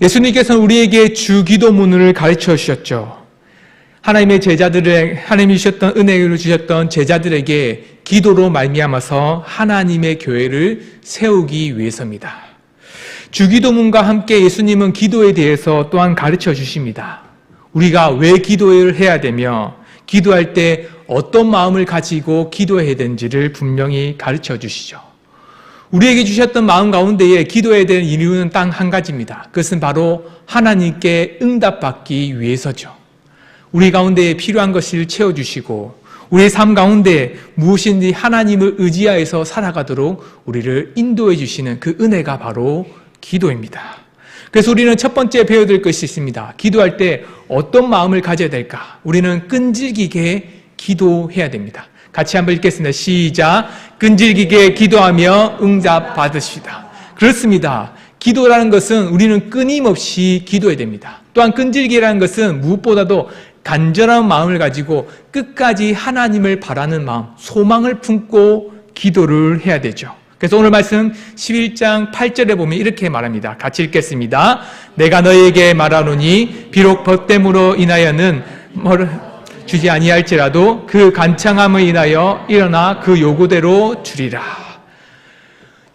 예수님께서는 우리에게 주기도문을 가르쳐 주셨죠. 하나님의 제자들의 하나님이 주셨던 은혜를 주셨던 제자들에게 기도로 말미암아서 하나님의 교회를 세우기 위해서입니다. 주기도문과 함께 예수님은 기도에 대해서 또한 가르쳐 주십니다. 우리가 왜 기도를 해야 되며 기도할 때 어떤 마음을 가지고 기도해야 되는지를 분명히 가르쳐 주시죠. 우리에게 주셨던 마음 가운데에 기도해야 되는 이유는 딱 한 가지입니다. 그것은 바로 하나님께 응답받기 위해서죠. 우리 가운데에 필요한 것을 채워주시고 우리의 삶 가운데 무엇인지 하나님을 의지하여서 살아가도록 우리를 인도해 주시는 그 은혜가 바로 기도입니다. 그래서 우리는 첫 번째 배워야 될 것이 있습니다. 기도할 때 어떤 마음을 가져야 될까? 우리는 끈질기게 기도해야 됩니다. 같이 한번 읽겠습니다. 시작. 끈질기게 기도하며 응답 받으시다. 그렇습니다. 기도라는 것은 우리는 끊임없이 기도해야 됩니다. 또한 끈질기라는 것은 무엇보다도 간절한 마음을 가지고 끝까지 하나님을 바라는 마음, 소망을 품고 기도를 해야 되죠. 그래서 오늘 말씀 11장 8절에 보면 이렇게 말합니다. 같이 읽겠습니다. 내가 너에게 말하노니 비록 벗됨으로 인하여는 주지 아니할지라도 그 간창함을 인하여 일어나 그 요구대로 주리라.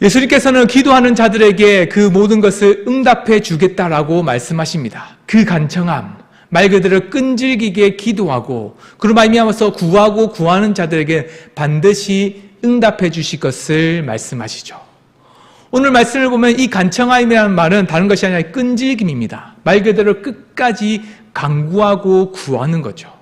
예수님께서는 기도하는 자들에게 그 모든 것을 응답해 주겠다라고 말씀하십니다. 그 간청함, 말 그대로 끈질기게 기도하고 그로 말미암아서 구하고 구하는 자들에게 반드시 응답해 주실 것을 말씀하시죠. 오늘 말씀을 보면 이 간청함이라는 말은 다른 것이 아니라 끈질김입니다. 말 그대로 끝까지 강구하고 구하는 거죠.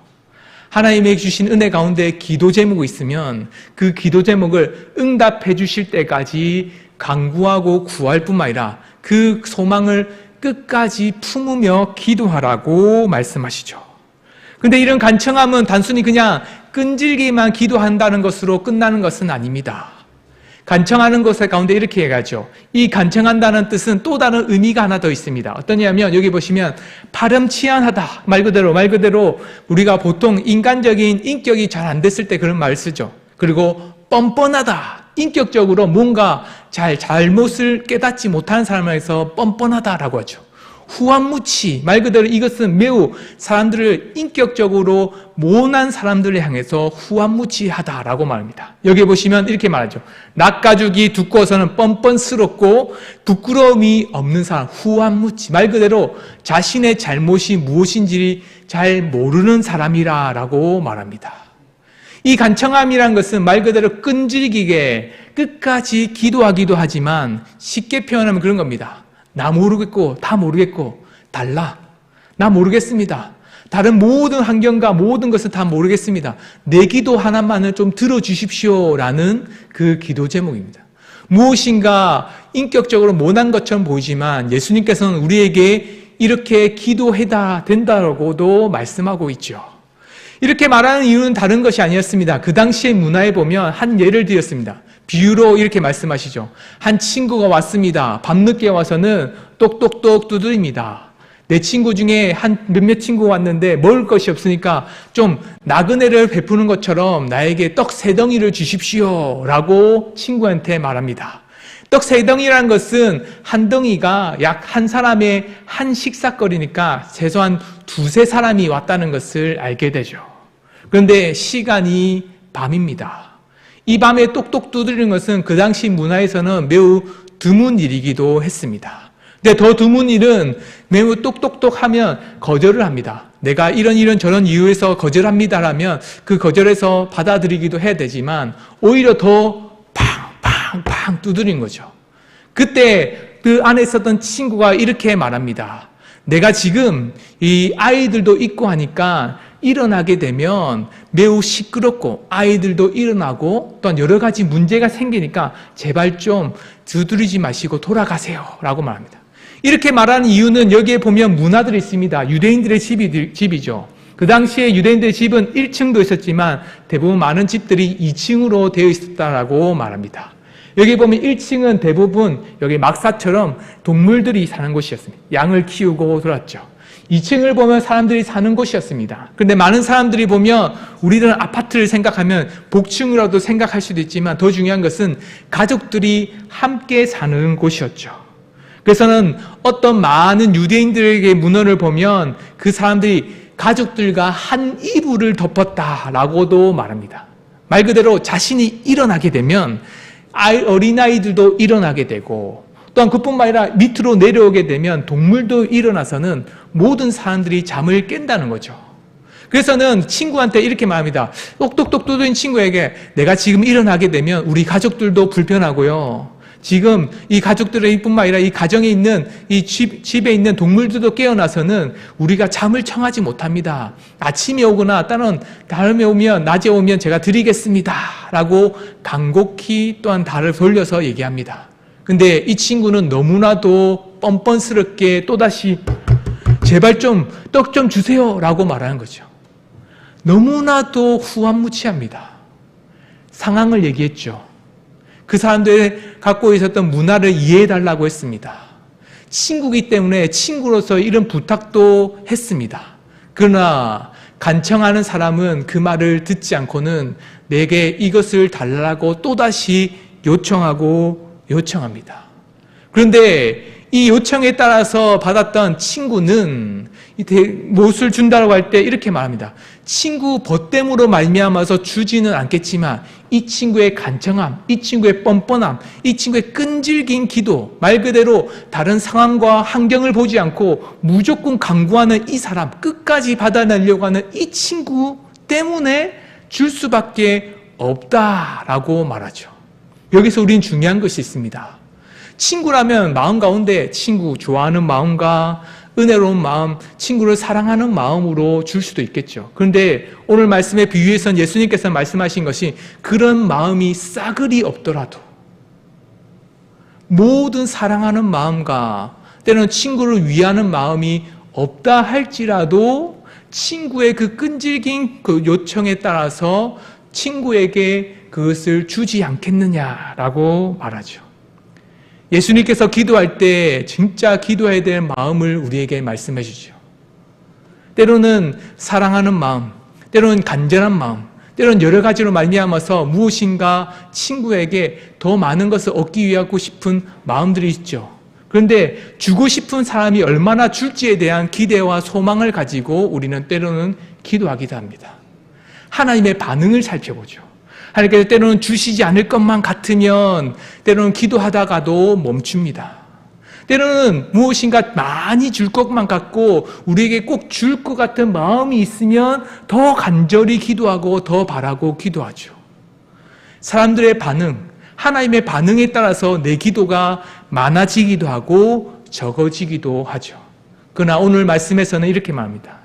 하나님의 주신 은혜 가운데 기도 제목이 있으면 그 기도 제목을 응답해 주실 때까지 강구하고 구할 뿐만 아니라 그 소망을 끝까지 품으며 기도하라고 말씀하시죠. 근데 이런 간청함은 단순히 그냥 끈질기만 기도한다는 것으로 끝나는 것은 아닙니다. 간청하는 것의 가운데 이렇게 얘기하죠. 이 간청한다는 뜻은 또 다른 의미가 하나 더 있습니다. 어떠냐면 여기 보시면 파렴치한하다 말 그대로 말 그대로 우리가 보통 인간적인 인격이 잘 안 됐을 때 그런 말을 쓰죠. 그리고 뻔뻔하다 인격적으로 뭔가 잘 잘못을 깨닫지 못하는 사람을 해서 뻔뻔하다라고 하죠. 후한무치 말 그대로 이것은 매우 사람들을 인격적으로 모난 사람들을 향해서 후한무치하다라고 말합니다. 여기 보시면 이렇게 말하죠. 낙가죽이 두꺼워서는 뻔뻔스럽고 부끄러움이 없는 사람 후한무치 말 그대로 자신의 잘못이 무엇인지 잘 모르는 사람이라라고 말합니다. 이 간청함이란 것은 말 그대로 끈질기게 끝까지 기도하기도 하지만 쉽게 표현하면 그런 겁니다. 나 모르겠고 다 모르겠고 달라. 나 모르겠습니다. 다른 모든 환경과 모든 것을 다 모르겠습니다. 내 기도 하나만을 좀 들어주십시오 라는 그 기도 제목입니다. 무엇인가 인격적으로 못한 것처럼 보이지만 예수님께서는 우리에게 이렇게 기도해다 된다고도 말씀하고 있죠. 이렇게 말하는 이유는 다른 것이 아니었습니다. 그 당시의 문화에 보면 한 예를 들었습니다. 비유로 이렇게 말씀하시죠. 한 친구가 왔습니다. 밤늦게 와서는 똑똑똑 두드립니다. 내 친구 중에 한 몇몇 친구가 왔는데 먹을 것이 없으니까 좀 나그네를 베푸는 것처럼 나에게 떡 세 덩이를 주십시오. 라고 친구한테 말합니다. 떡 세 덩이라는 것은 한 덩이가 약 한 사람의 한 식사거리니까 최소한 두세 사람이 왔다는 것을 알게 되죠. 그런데 시간이 밤입니다. 이 밤에 똑똑 두드리는 것은 그 당시 문화에서는 매우 드문 일이기도 했습니다. 근데 더 드문 일은 매우 똑똑똑 하면 거절을 합니다. 내가 이런 이런 저런 이유에서 거절합니다라면 그 거절에서 받아들이기도 해야 되지만 오히려 더 팡팡팡 두드린 거죠. 그때 그 안에 있었던 친구가 이렇게 말합니다. 내가 지금 이 아이들도 있고 하니까 일어나게 되면 매우 시끄럽고 아이들도 일어나고 또한 여러 가지 문제가 생기니까 제발 좀 두드리지 마시고 돌아가세요. 라고 말합니다. 이렇게 말하는 이유는 여기에 보면 문화들이 있습니다. 유대인들의 집이, 집이죠. 그 당시에 유대인들의 집은 1층도 있었지만 대부분 많은 집들이 2층으로 되어 있었다라고 말합니다. 여기 보면 1층은 대부분 여기 막사처럼 동물들이 사는 곳이었습니다. 양을 키우고 돌았죠. 2층을 보면 사람들이 사는 곳이었습니다. 그런데 많은 사람들이 보면 우리는 아파트를 생각하면 복층이라도 생각할 수도 있지만 더 중요한 것은 가족들이 함께 사는 곳이었죠. 그래서는 어떤 많은 유대인들에게 문헌을 보면 그 사람들이 가족들과 한 이불을 덮었다라고도 말합니다. 말 그대로 자신이 일어나게 되면 아이, 어린아이들도 일어나게 되고 또한 그뿐만 아니라 밑으로 내려오게 되면 동물도 일어나서는 모든 사람들이 잠을 깬다는 거죠. 그래서는 친구한테 이렇게 말합니다. 똑똑똑 두드린 친구에게 내가 지금 일어나게 되면 우리 가족들도 불편하고요. 지금 이 가족들의 뿐만 아니라 이 가정에 있는 이 집, 집에 있는 동물들도 깨어나서는 우리가 잠을 청하지 못합니다. 아침에 오거나 다른 다음에 오면 낮에 오면 제가 드리겠습니다. 라고 간곡히 또한 달을 돌려서 얘기합니다. 근데 이 친구는 너무나도 뻔뻔스럽게 또다시 제발 좀 떡 좀 주세요. 라고 말하는 거죠. 너무나도 후한무치합니다. 상황을 얘기했죠. 그 사람들이 갖고 있었던 문화를 이해해달라고 했습니다. 친구기 때문에 친구로서 이런 부탁도 했습니다. 그러나 간청하는 사람은 그 말을 듣지 않고는 내게 이것을 달라고 또다시 요청하고 요청합니다. 그런데 이 요청에 따라서 받았던 친구는 무엇을 준다고 할 때 이렇게 말합니다. 친구 벗됨으로 말미암아서 주지는 않겠지만 이 친구의 간청함, 이 친구의 뻔뻔함, 이 친구의 끈질긴 기도, 말 그대로 다른 상황과 환경을 보지 않고 무조건 강구하는 이 사람, 끝까지 받아내려고 하는 이 친구 때문에 줄 수밖에 없다라고 말하죠. 여기서 우린 중요한 것이 있습니다. 친구라면 마음 가운데 친구 좋아하는 마음과 은혜로운 마음, 친구를 사랑하는 마음으로 줄 수도 있겠죠. 그런데 오늘 말씀의 비유에선 예수님께서 말씀하신 것이 그런 마음이 싸그리 없더라도 모든 사랑하는 마음과 때로는 친구를 위하는 마음이 없다 할지라도 친구의 그 끈질긴 그 요청에 따라서 친구에게 그것을 주지 않겠느냐라고 말하죠. 예수님께서 기도할 때 진짜 기도해야 될 마음을 우리에게 말씀해 주죠. 때로는 사랑하는 마음, 때로는 간절한 마음, 때로는 여러 가지로 말미암아서 무엇인가 친구에게 더 많은 것을 얻기 위하고 싶은 마음들이 있죠. 그런데 주고 싶은 사람이 얼마나 줄지에 대한 기대와 소망을 가지고 우리는 때로는 기도하기도 합니다. 하나님의 반응을 살펴보죠. 하나님께서 때로는 주시지 않을 것만 같으면 때로는 기도하다가도 멈춥니다. 때로는 무엇인가 많이 줄 것만 같고 우리에게 꼭 줄 것 같은 마음이 있으면 더 간절히 기도하고 더 바라고 기도하죠. 사람들의 반응, 하나님의 반응에 따라서 내 기도가 많아지기도 하고 적어지기도 하죠. 그러나 오늘 말씀에서는 이렇게 말합니다.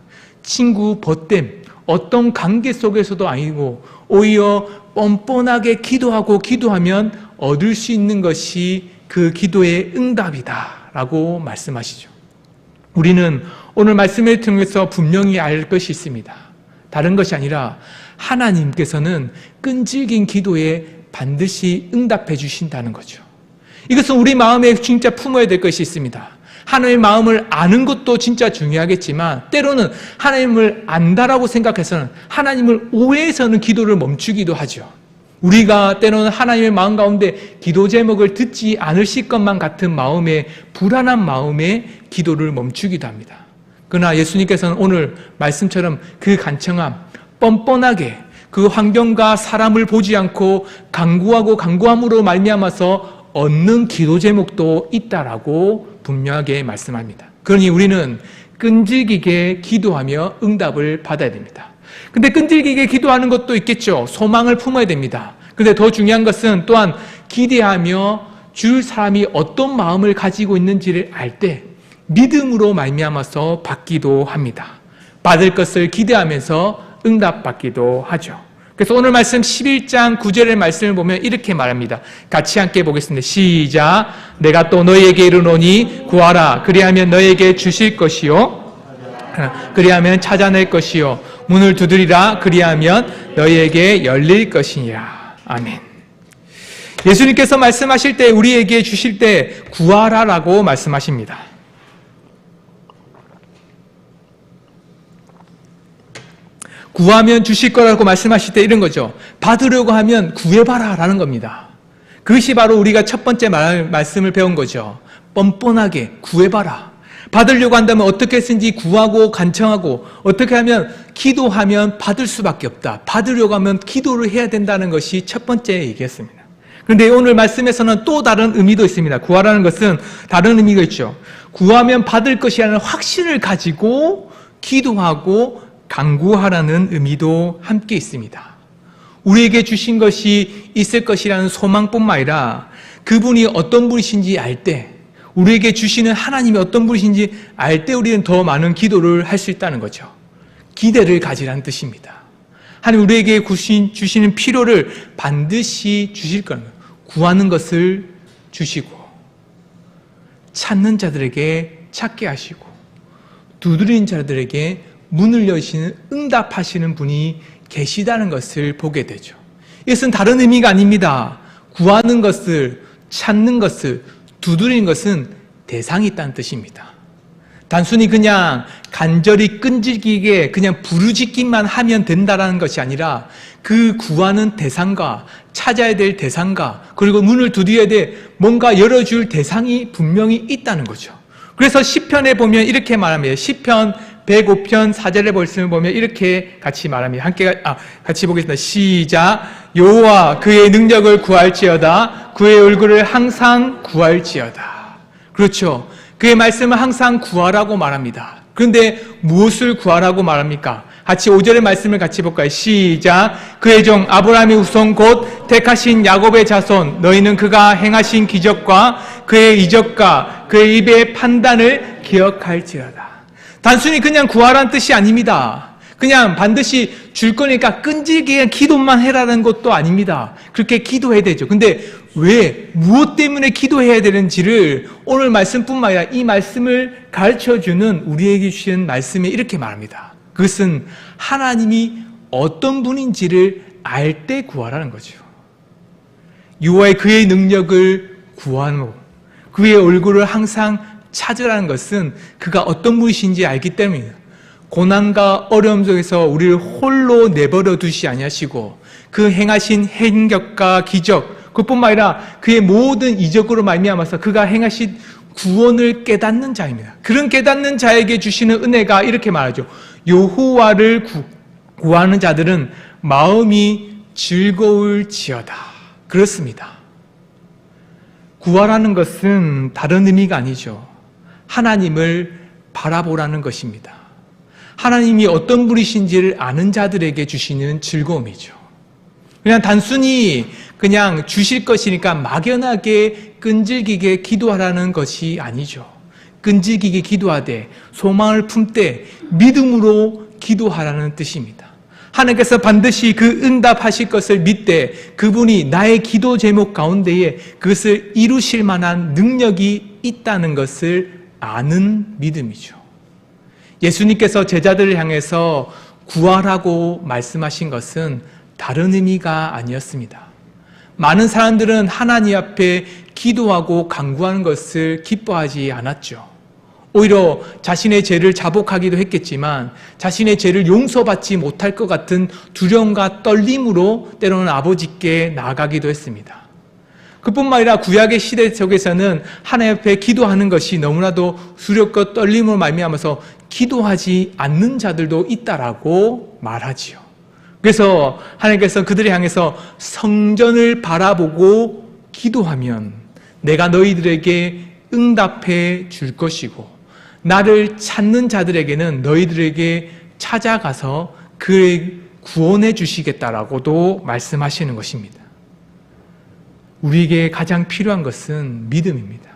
친구 벗됨, 어떤 관계 속에서도 아니고 오히려 뻔뻔하게 기도하고 기도하면 얻을 수 있는 것이 그 기도의 응답이다. 라고 말씀하시죠. 우리는 오늘 말씀을 통해서 분명히 알 것이 있습니다. 다른 것이 아니라 하나님께서는 끈질긴 기도에 반드시 응답해 주신다는 거죠. 이것은 우리 마음에 진짜 품어야 될 것이 있습니다. 하나님의 마음을 아는 것도 진짜 중요하겠지만 때로는 하나님을 안다라고 생각해서는 하나님을 오해해서는 기도를 멈추기도 하죠. 우리가 때로는 하나님의 마음 가운데 기도 제목을 듣지 않으실 것만 같은 마음에 불안한 마음에 기도를 멈추기도 합니다. 그러나 예수님께서는 오늘 말씀처럼 그 간청함 뻔뻔하게 그 환경과 사람을 보지 않고 강구하고 강구함으로 말미암아서 얻는 기도 제목도 있다라고 분명하게 말씀합니다. 그러니 우리는 끈질기게 기도하며 응답을 받아야 됩니다. 근데 끈질기게 기도하는 것도 있겠죠. 소망을 품어야 됩니다. 근데 더 중요한 것은 또한 기대하며 줄 사람이 어떤 마음을 가지고 있는지를 알 때 믿음으로 말미암아서 받기도 합니다. 받을 것을 기대하면서 응답받기도 하죠. 그래서 오늘 말씀 11장 9절의 말씀을 보면 이렇게 말합니다. 같이 함께 보겠습니다. 시작. 내가 또 너희에게 이르노니 구하라. 그리하면 너희에게 주실 것이요. 그리하면 찾아낼 것이요. 문을 두드리라. 그리하면 너희에게 열릴 것이니라. 아멘. 예수님께서 말씀하실 때 우리에게 주실 때 구하라라고 말씀하십니다. 구하면 주실 거라고 말씀하실 때 이런 거죠. 받으려고 하면 구해봐라 라는 겁니다. 그것이 바로 우리가 첫 번째 말, 말씀을 배운 거죠. 뻔뻔하게 구해봐라. 받으려고 한다면 어떻게 했는지 구하고 간청하고 어떻게 하면 기도하면 받을 수밖에 없다. 받으려고 하면 기도를 해야 된다는 것이 첫 번째 얘기였습니다. 그런데 오늘 말씀에서는 또 다른 의미도 있습니다. 구하라는 것은 다른 의미가 있죠. 구하면 받을 것이라는 확신을 가지고 기도하고 강구하라는 의미도 함께 있습니다. 우리에게 주신 것이 있을 것이라는 소망뿐만 아니라 그분이 어떤 분이신지 알 때, 우리에게 주시는 하나님이 어떤 분이신지 알 때 우리는 더 많은 기도를 할 수 있다는 거죠. 기대를 가지라는 뜻입니다. 하나님 우리에게 주시는 필요를 반드시 주실 거는 구하는 것을 주시고 찾는 자들에게 찾게 하시고 두드린 자들에게 문을 여시는 응답하시는 분이 계시다는 것을 보게 되죠. 이것은 다른 의미가 아닙니다. 구하는 것을 찾는 것을 두드리는 것은 대상이 있다는 뜻입니다. 단순히 그냥 간절히 끈질기게 그냥 부르짖기만 하면 된다라는 것이 아니라 그 구하는 대상과 찾아야 될 대상과 그리고 문을 두드려야 될 뭔가 열어줄 대상이 분명히 있다는 거죠. 그래서 시편에 보면 이렇게 말합니다. 시편 105편 4절에 말씀을 보면 이렇게 같이 말합니다. 함께 아, 같이 보겠습니다. 시작. 여호와 그의 능력을 구할지어다. 그의 얼굴을 항상 구할지어다. 그렇죠. 그의 말씀을 항상 구하라고 말합니다. 그런데 무엇을 구하라고 말합니까? 같이 5절의 말씀을 같이 볼까요? 시작. 그의 종 아브라함의 후손 곧 택하신 야곱의 자손 너희는 그가 행하신 기적과 그의 이적과 그의 입의 판단을 기억할지어다. 단순히 그냥 구하라는 뜻이 아닙니다. 그냥 반드시 줄 거니까 끈질기게 기도만 해라는 것도 아닙니다. 그렇게 기도해야 되죠. 근데 왜, 무엇 때문에 기도해야 되는지를 오늘 말씀뿐만 아니라 이 말씀을 가르쳐 주는 우리에게 주신 말씀에 이렇게 말합니다. 그것은 하나님이 어떤 분인지를 알 때 구하라는 거죠. 유아의 그의 능력을 구하는 그의 얼굴을 항상 찾으라는 것은 그가 어떤 분이신지 알기 때문입니다. 고난과 어려움 속에서 우리를 홀로 내버려 두시 아니하시고 그 행하신 행격과 기적 그뿐만 아니라 그의 모든 이적으로 말미암아서 그가 행하신 구원을 깨닫는 자입니다. 그런 깨닫는 자에게 주시는 은혜가 이렇게 말하죠. 여호와를 구하는 자들은 마음이 즐거울지어다. 그렇습니다. 구하라는 것은 다른 의미가 아니죠. 하나님을 바라보라는 것입니다. 하나님이 어떤 분이신지를 아는 자들에게 주시는 즐거움이죠. 그냥 단순히 그냥 주실 것이니까 막연하게 끈질기게 기도하라는 것이 아니죠. 끈질기게 기도하되 소망을 품되 믿음으로 기도하라는 뜻입니다. 하나님께서 반드시 그 응답하실 것을 믿되 그분이 나의 기도 제목 가운데에 그것을 이루실 만한 능력이 있다는 것을 아는 믿음이죠. 예수님께서 제자들을 향해서 구하라고 말씀하신 것은 다른 의미가 아니었습니다. 많은 사람들은 하나님 앞에 기도하고 강구하는 것을 기뻐하지 않았죠. 오히려 자신의 죄를 자복하기도 했겠지만 자신의 죄를 용서받지 못할 것 같은 두려움과 떨림으로 때로는 아버지께 나아가기도 했습니다. 그뿐만 아니라 구약의 시대 속에서는 하나님 앞에 기도하는 것이 너무나도 수렵과 떨림을 말미암아서 기도하지 않는 자들도 있다라고 말하지요. 그래서 하나님께서 그들을 향해서 성전을 바라보고 기도하면 내가 너희들에게 응답해 줄 것이고 나를 찾는 자들에게는 너희들에게 찾아가서 그의 구원해 주시겠다라고도 말씀하시는 것입니다. 우리에게 가장 필요한 것은 믿음입니다.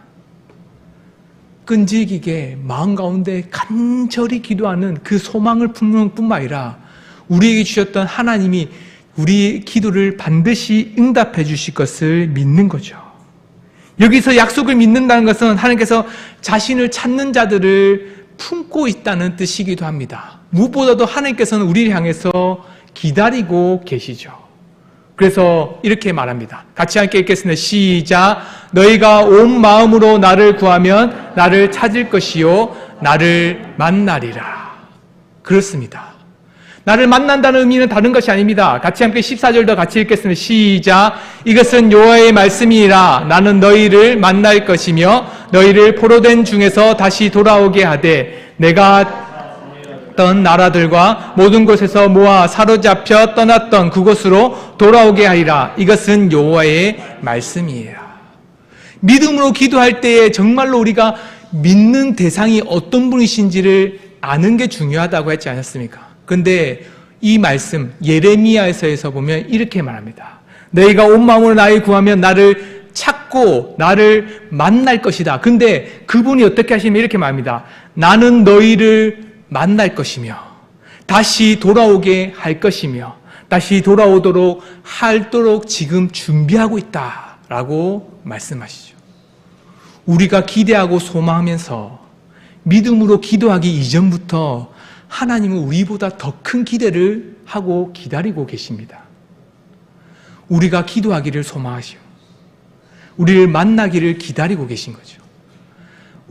끈질기게 마음 가운데 간절히 기도하는 그 소망을 품는 뿐만 아니라 우리에게 주셨던 하나님이 우리 기도를 반드시 응답해 주실 것을 믿는 거죠. 여기서 약속을 믿는다는 것은 하나님께서 자신을 찾는 자들을 품고 있다는 뜻이기도 합니다. 무엇보다도 하나님께서는 우리를 향해서 기다리고 계시죠. 그래서 이렇게 말합니다. 같이 함께 읽겠습니다. 시작. 너희가 온 마음으로 나를 구하면 나를 찾을 것이요. 나를 만나리라. 그렇습니다. 나를 만난다는 의미는 다른 것이 아닙니다. 같이 함께 14절도 같이 읽겠습니다. 시작. 이것은 여호와의 말씀이라 나는 너희를 만날 것이며 너희를 포로된 중에서 다시 돌아오게 하되 내가 떠났던 나라들과 모든 곳에서 모아 사로잡혀 떠났던 그곳으로 돌아오게 하리라. 이것은 여호와의 말씀이에요. 믿음으로 기도할 때에 정말로 우리가 믿는 대상이 어떤 분이신지를 아는 게 중요하다고 했지 않았습니까? 근데 이 말씀 예레미야에서 보면 이렇게 말합니다. 너희가 온 마음으로 나를 구하면 나를 찾고 나를 만날 것이다. 근데 그분이 어떻게 하시면 이렇게 말합니다. 나는 너희를 만날 것이며 다시 돌아오게 할 것이며 다시 돌아오도록 하도록 지금 준비하고 있다라고 말씀하시죠. 우리가 기대하고 소망하면서 믿음으로 기도하기 이전부터 하나님은 우리보다 더 큰 기대를 하고 기다리고 계십니다. 우리가 기도하기를 소망하시오. 우리를 만나기를 기다리고 계신 거죠.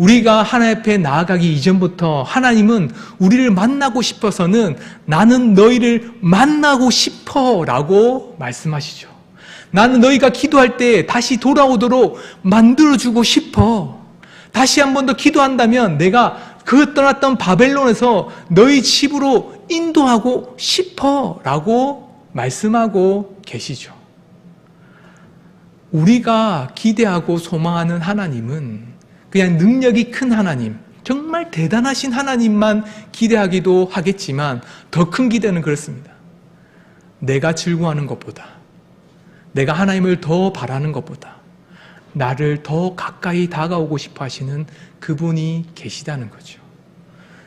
우리가 하나님 앞에 나아가기 이전부터 하나님은 우리를 만나고 싶어서는 나는 너희를 만나고 싶어 라고 말씀하시죠. 나는 너희가 기도할 때 다시 돌아오도록 만들어주고 싶어. 다시 한 번 더 기도한다면 내가 그 떠났던 바벨론에서 너희 집으로 인도하고 싶어 라고 말씀하고 계시죠. 우리가 기대하고 소망하는 하나님은 그냥 능력이 큰 하나님, 정말 대단하신 하나님만 기대하기도 하겠지만 더 큰 기대는 그렇습니다. 내가 즐거워하는 것보다, 내가 하나님을 더 바라는 것보다, 나를 더 가까이 다가오고 싶어 하시는 그분이 계시다는 거죠.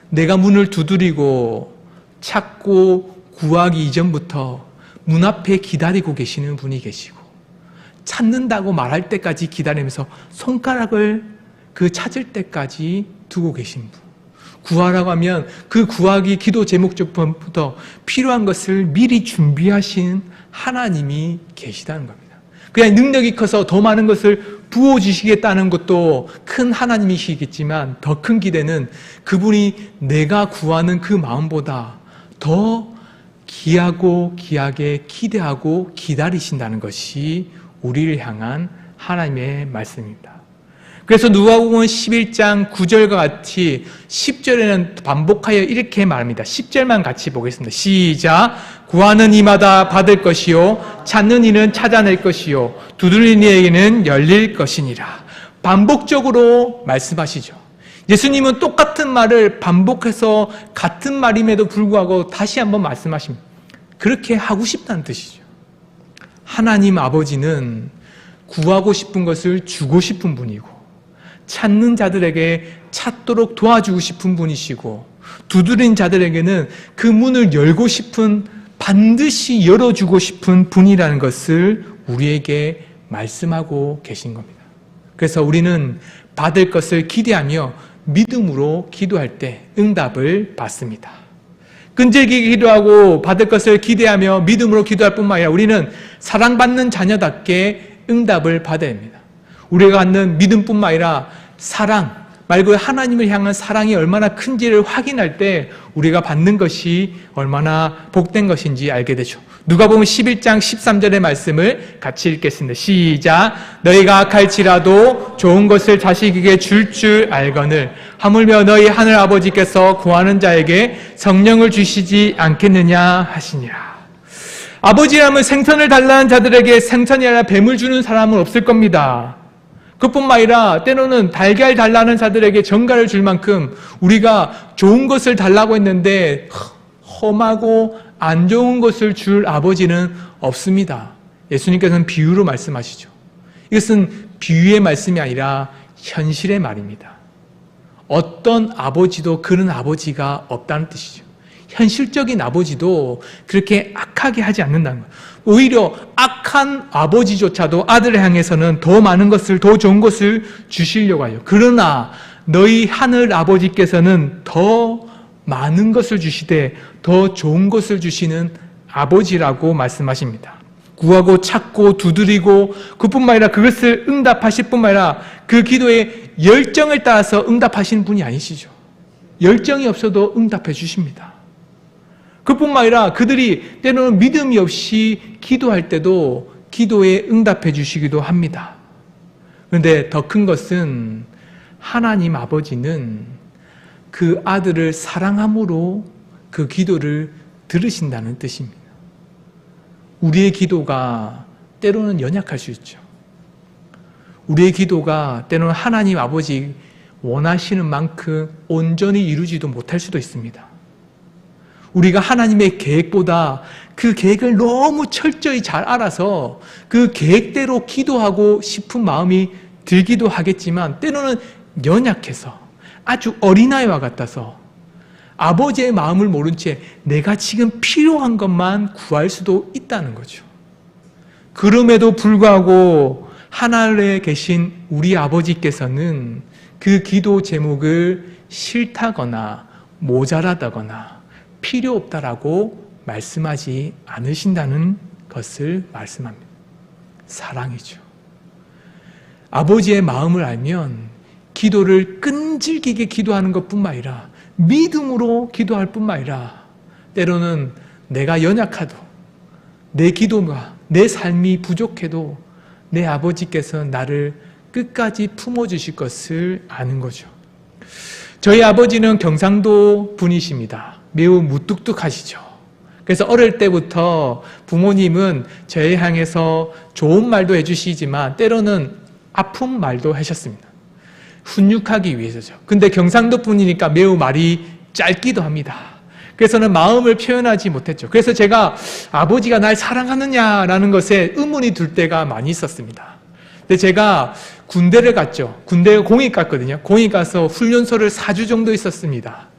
내가 문을 두드리고 찾고 구하기 이전부터 문 앞에 기다리고 계시는 분이 계시고, 찾는다고 말할 때까지 기다리면서 손가락을 그 찾을 때까지 두고 계신 분. 구하라고 하면 그 구하기 기도 제목부터 필요한 것을 미리 준비하신 하나님이 계시다는 겁니다. 그냥 능력이 커서 더 많은 것을 부어 주시겠다는 것도 큰 하나님이시겠지만 더 큰 기대는 그분이 내가 구하는 그 마음보다 더 귀하고 귀하게 기대하고 기다리신다는 것이 우리를 향한 하나님의 말씀입니다. 그래서 누가복음 11장 9절과 같이 10절에는 반복하여 이렇게 말합니다. 10절만 같이 보겠습니다. 시작. 구하는 이마다 받을 것이요 찾는 이는 찾아낼 것이요 두드리는 이에게는 열릴 것이니라. 반복적으로 말씀하시죠. 예수님은 똑같은 말을 반복해서 같은 말임에도 불구하고 다시 한번 말씀하십니다. 그렇게 하고 싶다는 뜻이죠. 하나님 아버지는 구하고 싶은 것을 주고 싶은 분이고 찾는 자들에게 찾도록 도와주고 싶은 분이시고 두드린 자들에게는 그 문을 열고 싶은 반드시 열어주고 싶은 분이라는 것을 우리에게 말씀하고 계신 겁니다. 그래서 우리는 받을 것을 기대하며 믿음으로 기도할 때 응답을 받습니다. 끈질기게 기도하고 받을 것을 기대하며 믿음으로 기도할 뿐만 아니라 우리는 사랑받는 자녀답게 응답을 받아야 합니다. 우리가 갖는 믿음뿐만 아니라 사랑, 말고 하나님을 향한 사랑이 얼마나 큰지를 확인할 때 우리가 받는 것이 얼마나 복된 것인지 알게 되죠. 누가 보면 11장 13절의 말씀을 같이 읽겠습니다. 시작. 너희가 악할지라도 좋은 것을 자식에게 줄줄 알거늘 하물며 너희 하늘 아버지께서 구하는 자에게 성령을 주시지 않겠느냐 하시니라. 아버지라면 생선을 달라는 자들에게 생선이 아니라 뱀을 주는 사람은 없을 겁니다. 그뿐만 아니라 때로는 달걀 달라는 자들에게 정가를 줄 만큼 우리가 좋은 것을 달라고 했는데 험하고 안 좋은 것을 줄 아버지는 없습니다. 예수님께서는 비유로 말씀하시죠. 이것은 비유의 말씀이 아니라 현실의 말입니다. 어떤 아버지도 그런 아버지가 없다는 뜻이죠. 현실적인 아버지도 그렇게 악하게 하지 않는다는 거예요. 오히려 악한 아버지조차도 아들을 향해서는 더 많은 것을, 더 좋은 것을 주시려고 하요. 그러나 너희 하늘 아버지께서는 더 많은 것을 주시되 더 좋은 것을 주시는 아버지라고 말씀하십니다. 구하고 찾고 두드리고 그뿐만 아니라 그것을 응답하실 뿐만 아니라 그 기도의 열정을 따라서 응답하시는 분이 아니시죠. 열정이 없어도 응답해 주십니다. 그뿐만 아니라 그들이 때로는 믿음이 없이 기도할 때도 기도에 응답해 주시기도 합니다. 그런데 더 큰 것은 하나님 아버지는 그 아들을 사랑함으로 그 기도를 들으신다는 뜻입니다. 우리의 기도가 때로는 연약할 수 있죠. 우리의 기도가 때로는 하나님 아버지 원하시는 만큼 온전히 이루지도 못할 수도 있습니다. 우리가 하나님의 계획보다 그 계획을 너무 철저히 잘 알아서 그 계획대로 기도하고 싶은 마음이 들기도 하겠지만 때로는 연약해서 아주 어린아이와 같아서 아버지의 마음을 모른 채 내가 지금 필요한 것만 구할 수도 있다는 거죠. 그럼에도 불구하고 하늘에 계신 우리 아버지께서는 그 기도 제목을 싫다거나 모자라다거나 필요 없다라고 말씀하지 않으신다는 것을 말씀합니다. 사랑이죠. 아버지의 마음을 알면 기도를 끈질기게 기도하는 것뿐만 아니라 믿음으로 기도할 뿐만 아니라 때로는 내가 연약하도 내 기도가 내 삶이 부족해도 내 아버지께서 나를 끝까지 품어주실 것을 아는 거죠. 저희 아버지는 경상도 분이십니다. 매우 무뚝뚝하시죠. 그래서 어릴 때부터 부모님은 저희 향해서 좋은 말도 해주시지만 때로는 아픈 말도 하셨습니다. 훈육하기 위해서죠. 근데 경상도 분이니까 매우 말이 짧기도 합니다. 그래서는 마음을 표현하지 못했죠. 그래서 제가 아버지가 날 사랑하느냐라는 것에 의문이 들 때가 많이 있었습니다. 근데 제가 군대를 갔죠. 군대 공익 갔거든요. 공익 가서 훈련소를 4주 정도 있었습니다.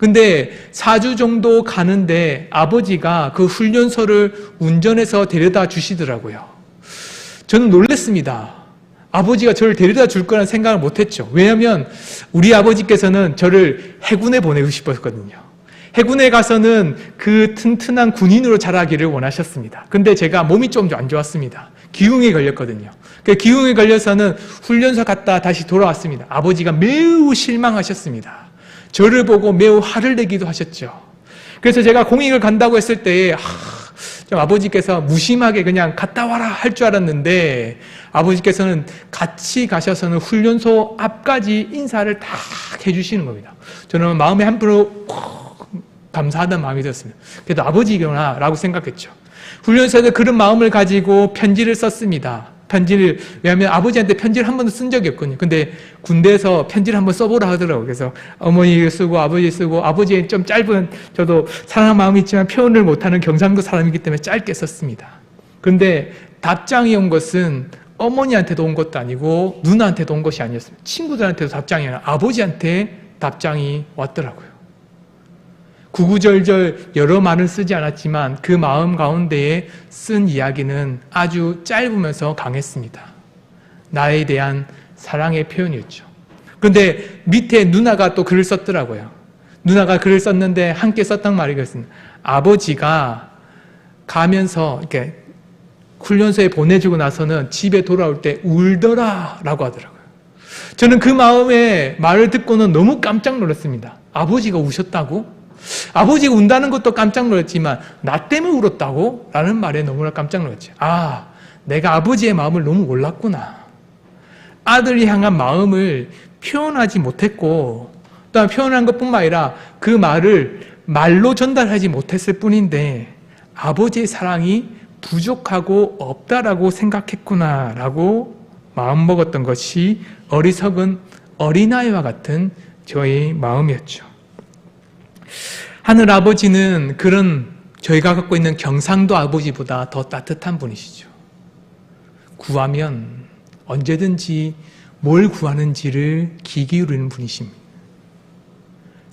근데 4주 정도 가는데 아버지가 그 훈련소를 운전해서 데려다 주시더라고요. 저는 놀랐습니다. 아버지가 저를 데려다 줄 거라는 생각을 못 했죠. 왜냐하면 우리 아버지께서는 저를 해군에 보내고 싶었거든요. 해군에 가서는 그 튼튼한 군인으로 자라기를 원하셨습니다. 근데 제가 몸이 좀 안 좋았습니다. 기흉에 걸렸거든요. 그 기흉에 걸려서는 훈련소 갔다 다시 돌아왔습니다. 아버지가 매우 실망하셨습니다. 저를 보고 매우 화를 내기도 하셨죠. 그래서 제가 공익을 간다고 했을 때에 좀 아버지께서 무심하게 그냥 갔다 와라 할 줄 알았는데 아버지께서는 같이 가셔서는 훈련소 앞까지 인사를 다 해주시는 겁니다. 저는 마음에 한풀로 감사하다는 마음이 들었습니다. 그래도 아버지구나 라고 생각했죠. 훈련소에서 그런 마음을 가지고 편지를 썼습니다. 편지를 왜냐하면 아버지한테 편지를 한 번도 쓴 적이 없거든요. 근데 군대에서 편지를 한 번 써보라 하더라고요. 그래서 어머니 쓰고 아버지 쓰고 아버지의 좀 짧은 저도 사랑하는 마음이 있지만 표현을 못하는 경상도 사람이기 때문에 짧게 썼습니다. 그런데 답장이 온 것은 어머니한테도 온 것도 아니고 누나한테도 온 것이 아니었습니다. 친구들한테도 답장이 아니라 아버지한테 답장이 왔더라고요. 구구절절 여러 말을 쓰지 않았지만 그 마음 가운데에 쓴 이야기는 아주 짧으면서 강했습니다. 나에 대한 사랑의 표현이었죠. 근데 밑에 누나가 또 글을 썼더라고요. 누나가 글을 썼는데 함께 썼던 말이 그랬습니다. 아버지가 가면서 이렇게 훈련소에 보내주고 나서는 집에 돌아올 때 울더라 라고 하더라고요. 저는 그 마음의 말을 듣고는 너무 깜짝 놀랐습니다. 아버지가 우셨다고? 아버지가 운다는 것도 깜짝 놀랐지만 나 때문에 울었다고? 라는 말에 너무나 깜짝 놀랐지. 아, 내가 아버지의 마음을 너무 몰랐구나. 아들이 향한 마음을 표현하지 못했고 또한 표현한 것뿐만 아니라 그 말을 말로 전달하지 못했을 뿐인데 아버지의 사랑이 부족하고 없다라고 생각했구나라고 마음먹었던 것이 어리석은 어린아이와 같은 저의 마음이었죠. 하늘 아버지는 그런 저희가 갖고 있는 경상도 아버지보다 더 따뜻한 분이시죠. 구하면 언제든지 뭘 구하는지를 기 기울이는 분이십니다.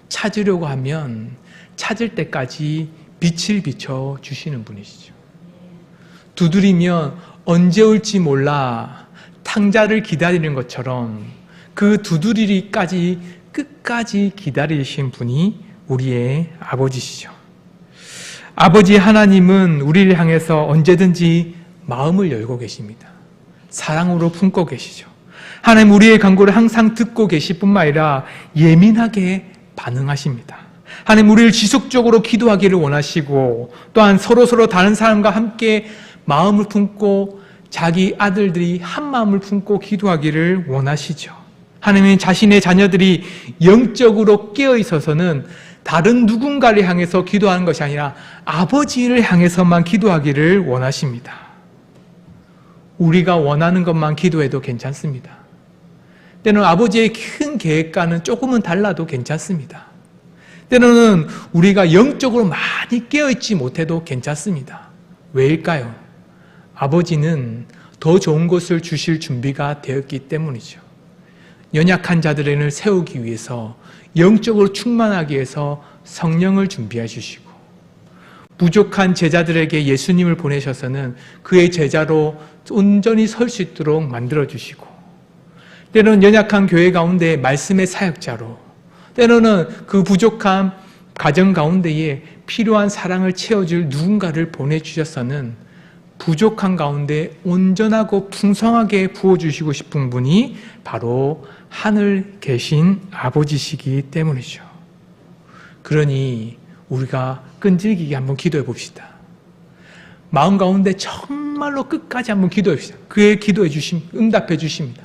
찾으려고 하면 찾을 때까지 빛을 비춰 주시는 분이시죠. 두드리면 언제 올지 몰라 탕자를 기다리는 것처럼 그 두드리기까지 끝까지 기다리신 분이 우리의 아버지시죠. 아버지 하나님은 우리를 향해서 언제든지 마음을 열고 계십니다. 사랑으로 품고 계시죠. 하나님 우리의 간구를 항상 듣고 계실 뿐만 아니라 예민하게 반응하십니다. 하나님 우리를 지속적으로 기도하기를 원하시고 또한 서로서로 다른 사람과 함께 마음을 품고 자기 아들들이 한 마음을 품고 기도하기를 원하시죠. 하나님은 자신의 자녀들이 영적으로 깨어 있어서는 다른 누군가를 향해서 기도하는 것이 아니라 아버지를 향해서만 기도하기를 원하십니다. 우리가 원하는 것만 기도해도 괜찮습니다. 때로는 아버지의 큰 계획과는 조금은 달라도 괜찮습니다. 때로는 우리가 영적으로 많이 깨어있지 못해도 괜찮습니다. 왜일까요? 아버지는 더 좋은 것을 주실 준비가 되었기 때문이죠. 연약한 자들을 세우기 위해서 영적으로 충만하기 위해서 성령을 준비해 주시고 부족한 제자들에게 예수님을 보내셔서는 그의 제자로 온전히 설 수 있도록 만들어 주시고 때로는 연약한 교회 가운데 말씀의 사역자로 때로는 그 부족한 가정 가운데에 필요한 사랑을 채워줄 누군가를 보내주셔서는 부족한 가운데 온전하고 풍성하게 부어주시고 싶은 분이 바로 하늘 계신 아버지시기 때문이죠. 그러니 우리가 끈질기게 한번 기도해 봅시다. 마음 가운데 정말로 끝까지 한번 기도해 봅시다. 그의 기도해 주심, 응답해 주십니다.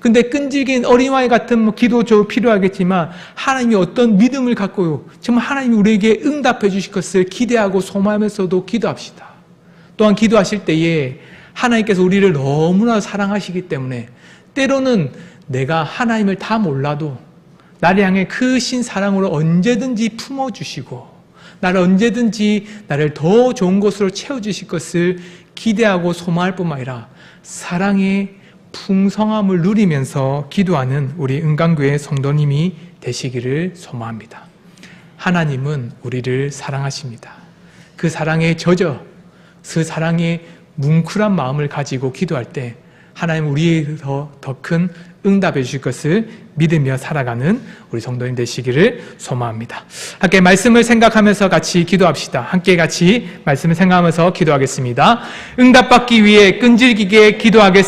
근데 끈질긴 어린아이 같은 뭐 기도 저 필요하겠지만 하나님이 어떤 믿음을 갖고요. 정말 하나님이 우리에게 응답해 주실 것을 기대하고 소망하면서도 기도합시다. 또한 기도하실 때에 하나님께서 우리를 너무나 사랑하시기 때문에 때로는 내가 하나님을 다 몰라도 나를 향해 크신 사랑으로 언제든지 품어주시고 나를 언제든지 나를 더 좋은 곳으로 채워주실 것을 기대하고 소망할 뿐만 아니라 사랑의 풍성함을 누리면서 기도하는 우리 은강교회 성도님이 되시기를 소망합니다. 하나님은 우리를 사랑하십니다. 그 사랑에 젖어 그 사랑에 뭉클한 마음을 가지고 기도할 때 하나님 우리에서 더 큰 응답해 주실 것을 믿으며 살아가는 우리 성도님 되시기를 소망합니다. 함께 말씀을 생각하면서 같이 기도합시다. 함께 같이 말씀을 생각하면서 기도하겠습니다. 응답받기 위해 끈질기게 기도하겠습니다.